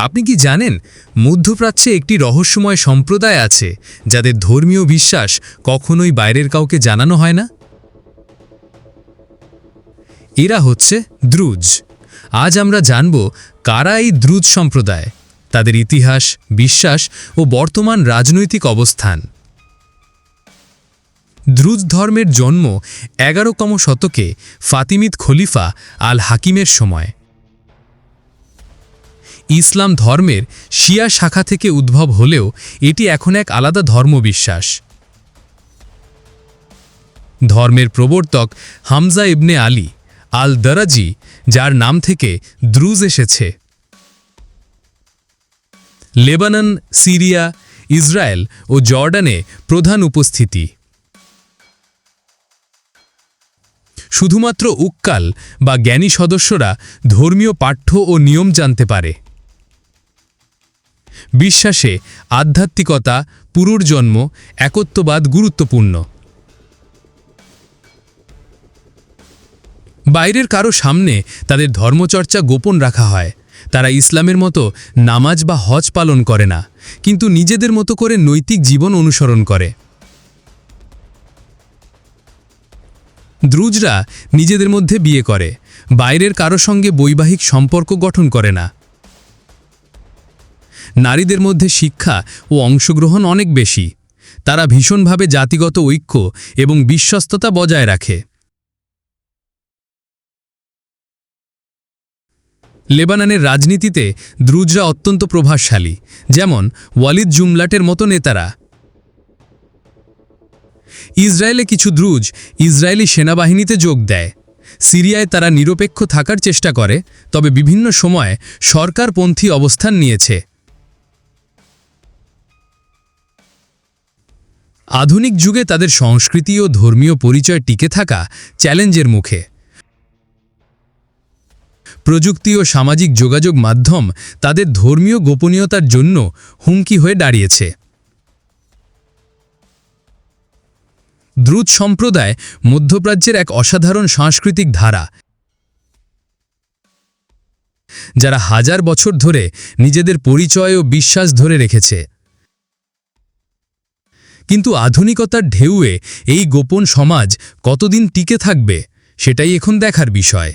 আপনি কি জানেন, মধ্যপ্রাচ্যে একটি রহস্যময় সম্প্রদায় আছে, যাদের ধর্মীয় বিশ্বাস কখনোই বাইরের কাউকে জানানো হয় না? এরা হচ্ছে দ্রুজ। আজ আমরা জানব কারা এই দ্রুজ সম্প্রদায়, তাদের ইতিহাস, বিশ্বাস ও বর্তমান রাজনৈতিক অবস্থান। দ্রুজ ধর্মের জন্ম এগারোতম শতকে ফাতিমিদ খলিফা আল হাকিমের সময়। ইসলাম ধর্মের শিয়া শাখা থেকে উদ্ভব হলেও এটি এখন এক আলাদা ধর্মবিশ্বাস। ধর্মের প্রবর্তক হামজা ইবনে আলী আল দরাজি যার নাম থেকে দ্রুজ এসেছে। লেবানন, সিরিয়া, ইসরায়েল ও জর্ডানে প্রধান উপস্থিতি। শুধুমাত্র উক্কাল বা জ্ঞানী সদস্যরা ধর্মীয় পাঠ্য ও নিয়ম জানতে পারে। বিশ্বাসে আধ্যাত্মিকতা পুনর্জন্ম একত্ববাদ গুরুত্বপূর্ণ। বাইরের কারও সামনে তাদের ধর্মচর্চা গোপন রাখা হয়। তারা ইসলামের মতো নামাজ বা হজ পালন করে না, কিন্তু নিজেদের মতো করে নৈতিক জীবন অনুসরণ করে। দ্রুজরা নিজেদের মধ্যে বিয়ে করে, বাইরের কারও সঙ্গে বৈবাহিক সম্পর্ক গঠন করে না। নারীদের মধ্যে শিক্ষা ও অংশগ্রহণ অনেক বেশি। তারা ভীষণভাবে জাতিগত ঐক্য এবং বিশ্বস্ততা বজায় রাখে। লেবাননের রাজনীতিতে দ্রুজরা অত্যন্ত প্রভাবশালী, যেমন ওয়ালিদ জুমলাটের মতো নেতারা। ইসরায়েলে কিছু দ্রুজ ইসরায়েলি সেনাবাহিনীতে যোগ দেয়। সিরিয়ায় তারা নিরপেক্ষ থাকার চেষ্টা করে, তবে বিভিন্ন সময় সরকারপন্থী অবস্থান নিয়েছে। আধুনিক যুগে তাদের সংস্কৃতি ও ধর্মীয় পরিচয় টিকে থাকা চ্যালেঞ্জের মুখে। প্রযুক্তি ও সামাজিক যোগাযোগ মাধ্যম তাদের ধর্মীয় গোপনীয়তার জন্য হুমকি হয়ে দাঁড়িয়েছে। দ্রুত সম্প্রদায় মধ্যপ্রাচ্যের এক অসাধারণ সাংস্কৃতিক ধারা। যারা হাজার বছর ধরে নিজেদের পরিচয় ও বিশ্বাস ধরে রেখেছে। কিন্তু আধুনিকতার ঢেউয়ে এই গোপন সমাজ কতদিন টিকে থাকবে সেটাই এখন দেখার বিষয়।